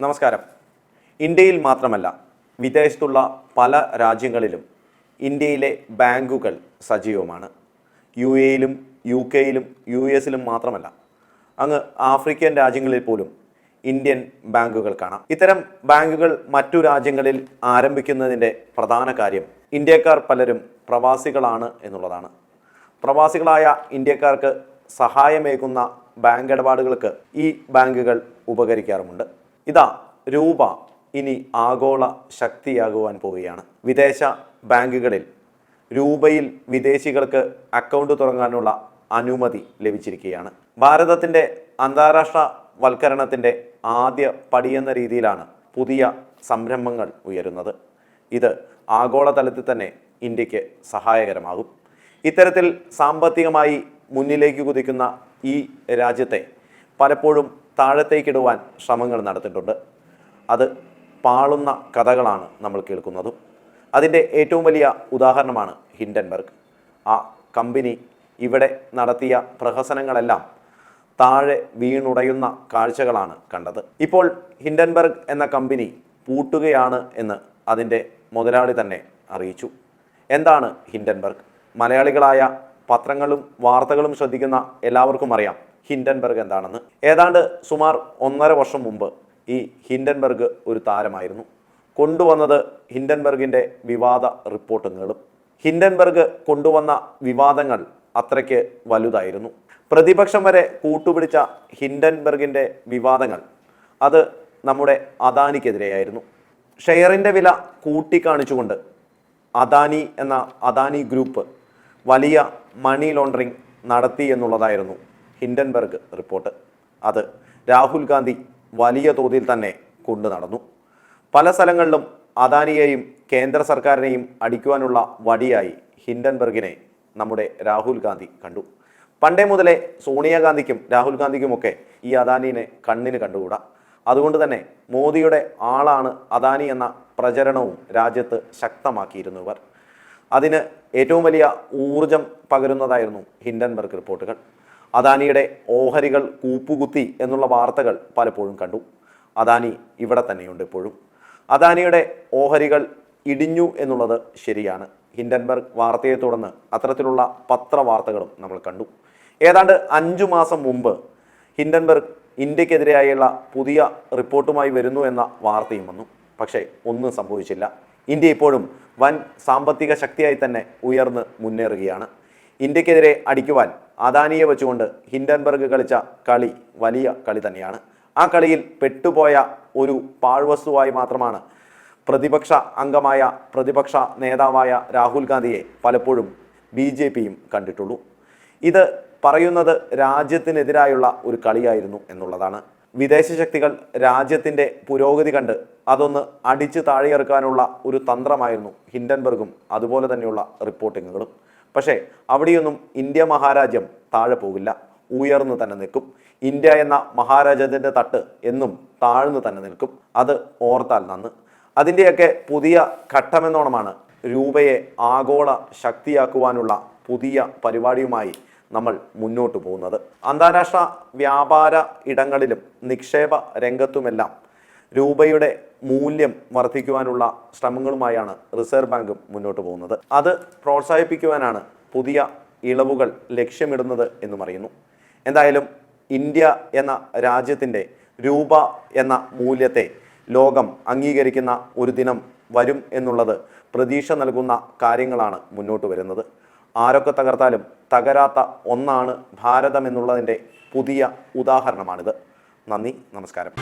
നമസ്കാരം. ഇന്ത്യയിൽ മാത്രമല്ല വിദേശത്തുള്ള പല രാജ്യങ്ങളിലും ഇന്ത്യയിലെ ബാങ്കുകൾ സജീവമാണ്. യു എയിലും യു കെയിലും യു എസിലും മാത്രമല്ല അങ്ങ് ആഫ്രിക്കൻ രാജ്യങ്ങളിൽ പോലും ഇന്ത്യൻ ബാങ്കുകൾ കാണാം. ഇത്തരം ബാങ്കുകൾ മറ്റു രാജ്യങ്ങളിൽ ആരംഭിക്കുന്നതിന്റെ പ്രധാന കാര്യം ഇന്ത്യക്കാർ പലരും പ്രവാസികളാണ് എന്നുള്ളതാണ്. പ്രവാസികളായ ഇന്ത്യക്കാർക്ക് സഹായമേകുന്ന ബാങ്ക് ഇടപാടുകൾക്ക് ഈ ബാങ്കുകൾ ഉപകരിക്കാറുമുണ്ട്. ഇതാ രൂപ ഇനി ആഗോള ശക്തിയാകുവാൻ പോവുകയാണ്. വിദേശ ബാങ്കുകളിൽ രൂപയിൽ വിദേശികൾക്ക് അക്കൗണ്ട് തുടങ്ങാനുള്ള അനുമതി ലഭിച്ചിരിക്കുകയാണ്. ഭാരതത്തിന്റെ അന്താരാഷ്ട്ര വൽക്കരണത്തിന്റെ ആദ്യ പടിയെന്ന രീതിയിലാണ് പുതിയ സംരംഭങ്ങൾ ഉയരുന്നത്. ഇത് ആഗോളതലത്തിൽ തന്നെ ഇന്ത്യയ്ക്ക് സഹായകരമാകും. ഇത്തരത്തിൽ സാമ്പത്തികമായി മുന്നിലേക്ക് കുതിക്കുന്ന ഈ രാജ്യത്തെ പലപ്പോഴും താഴത്തേക്കിടുവാൻ ശ്രമങ്ങൾ നടത്തിയിട്ടുണ്ട്. അത് പാളുന്ന കഥകളാണ് നമ്മൾ കേൾക്കുന്നതും. അതിന്റെ ഏറ്റവും വലിയ ഉദാഹരണമാണ് ഹിൻഡൻബർഗ്. ആ കമ്പനി ഇവിടെ നടത്തിയ പ്രഹസനങ്ങളെല്ലാം താഴെ വീണുടയുന്ന കാഴ്ചകളാണ് കണ്ടത്. ഇപ്പോൾ ഹിൻഡൻബർഗ് എന്ന കമ്പനി പൂട്ടുകയാണ് എന്ന് അതിന്റെ മുതലാളി തന്നെ അറിയിച്ചു. എന്താണ് ഹിൻഡൻബർഗ്? മലയാളികളായ പത്രങ്ങളും വാർത്തകളും ശ്രദ്ധിക്കുന്ന എല്ലാവർക്കും അറിയാം. ഹിൻഡൻബർഗ് എന്താണെന്ന്. ഏതാണ്ട് സുമാർ ഒന്നര വർഷം മുമ്പ് ഈ ഹിൻഡൻബർഗ് ഒരു താരമായിരുന്നു. കൊണ്ടുവന്നത് ഹിൻഡൻബർഗിന്റെ വിവാദ റിപ്പോർട്ടുകളും ഹിൻഡൻബർഗ് കൊണ്ടുവന്ന വിവാദങ്ങൾ അത്രയ്ക്ക് വലുതായിരുന്നു. പ്രതിപക്ഷം വരെ കൂട്ടുപിടിച്ച ഹിൻഡൻബർഗിന്റെ വിവാദങ്ങൾ അത് നമ്മുടെ അദാനിക്കെതിരെയായിരുന്നു. ഷെയറിന്റെ വില കൂട്ടിക്കാണിച്ചുകൊണ്ട് അദാനി എന്ന അദാനി ഗ്രൂപ്പ് വലിയ മണി ലോണ്ടറിങ് നടത്തി എന്നുള്ളതായിരുന്നു ഹിൻഡൻബർഗ് റിപ്പോർട്ട്. അത് രാഹുൽ ഗാന്ധി വലിയ തോതിൽ തന്നെ കൊണ്ടു നടന്നു. പല സ്ഥലങ്ങളിലും അദാനിയെയും കേന്ദ്ര സർക്കാരിനെയും അടിക്കുവാനുള്ള വടിയായി ഹിൻഡൻബർഗിനെ നമ്മുടെ രാഹുൽ ഗാന്ധി കണ്ടു. പണ്ടേ മുതലേ സോണിയാഗാന്ധിക്കും രാഹുൽ ഗാന്ധിക്കുമൊക്കെ ഈ അദാനിനെ കണ്ണിന് കണ്ടുകൂടാ. അതുകൊണ്ട് തന്നെ മോദിയുടെ ആളാണ് അദാനി എന്ന പ്രചരണവും രാജ്യത്ത് ശക്തമാക്കിയിരുന്നു ഇവർ. അതിന് ഏറ്റവും വലിയ ഊർജം പകരുന്നതായിരുന്നു ഹിൻഡൻബർഗ് റിപ്പോർട്ടുകൾ. അദാനിയുടെ ഓഹരികൾ കൂപ്പുകുത്തി എന്നുള്ള വാർത്തകൾ പലപ്പോഴും കണ്ടു. അദാനി ഇവിടെ തന്നെയുണ്ട് ഇപ്പോഴും. അദാനിയുടെ ഓഹരികൾ ഇടിഞ്ഞു എന്നുള്ളത് ശരിയാണ്. ഹിൻഡൻബർഗ് വാർത്തയെ തുടർന്ന് അത്തരത്തിലുള്ള പത്രവാർത്തകളും നമ്മൾ കണ്ടു. ഏതാണ്ട് അഞ്ചു മാസം മുമ്പ് ഹിൻഡൻബർഗ് ഇന്ത്യക്കെതിരെയായുള്ള പുതിയ റിപ്പോർട്ടുമായി വരുന്നു എന്ന വാർത്തയും വന്നു. പക്ഷേ ഒന്നും സംഭവിച്ചില്ല. ഇന്ത്യ ഇപ്പോഴും വൻ സാമ്പത്തിക ശക്തിയായി തന്നെ ഉയർന്ന് മുന്നേറുകയാണ്. ഇന്ത്യക്കെതിരെ അടിക്കുവാൻ അദാനിയെ വെച്ചുകൊണ്ട് ഹിൻഡൻബർഗ് കളിച്ച കളി വലിയ കളി തന്നെയാണ്. ആ കളിയിൽ പെട്ടുപോയ ഒരു പാഴ്വസ്തുവായി മാത്രമാണ് പ്രതിപക്ഷ അംഗമായ പ്രതിപക്ഷ നേതാവായ രാഹുൽ ഗാന്ധിയെ പലപ്പോഴും ബി ജെ പിയും കണ്ടിട്ടുള്ളൂ. ഇത് പറയുന്നത് രാജ്യത്തിനെതിരായുള്ള ഒരു കളിയായിരുന്നു എന്നുള്ളതാണ്. വിദേശ ശക്തികൾ രാജ്യത്തിന്റെ പുരോഗതി കണ്ട് അതൊന്ന് അടിച്ചു താഴെയിറക്കാനുള്ള ഒരു തന്ത്രമായിരുന്നു ഹിൻഡൻബർഗും അതുപോലെ തന്നെയുള്ള റിപ്പോർട്ടിങ്ങുകളും പക്ഷേ അവിടെയൊന്നും ഇന്ത്യ മഹാരാജ്യം താഴെ പോകില്ല. ഉയർന്നു തന്നെ നിൽക്കും. ഇന്ത്യ എന്ന മഹാരാജ്യത്തിന്റെ തട്ട് എന്നും താഴ്ന്നു തന്നെ നിൽക്കും. അത് ഓർത്താൽ നന്ന്. അതിന്റെയൊക്കെ പുതിയ ഘട്ടമെന്നോണമാണ് രൂപയെ ആഗോള ശക്തിയാക്കുവാനുള്ള പുതിയ പരിപാടിയുമായി നമ്മൾ മുന്നോട്ട് പോകുന്നത്. അന്താരാഷ്ട്ര വ്യാപാര ഇടങ്ങളിലും നിക്ഷേപ രംഗത്തുമെല്ലാം രൂപയുടെ മൂല്യം വർദ്ധിക്കുവാനുള്ള ശ്രമങ്ങളുമായാണ് റിസർവ് ബാങ്ക് മുന്നോട്ട് പോകുന്നത്. അത് പ്രോത്സാഹിപ്പിക്കുവാനാണ് പുതിയ ഇളവുകൾ ലക്ഷ്യമിടുന്നത് എന്നും അറിയുന്നു എന്തായാലും ഇന്ത്യ എന്ന രാജ്യത്തിന്റെ രൂപ എന്ന മൂല്യത്തെ ലോകം അംഗീകരിക്കുന്ന ഒരു ദിനം വരും എന്നുള്ളത് പ്രതീക്ഷ നൽകുന്ന കാര്യങ്ങളാണ് മുന്നോട്ട് വരുന്നത്. ആരൊക്കെ തകർത്താലും തകരാത്ത ഒന്നാണ് ഭാരതം എന്നുള്ളതിന്റെ പുതിയ ഉദാഹരണമാണിത്. നന്ദി നമസ്കാരം.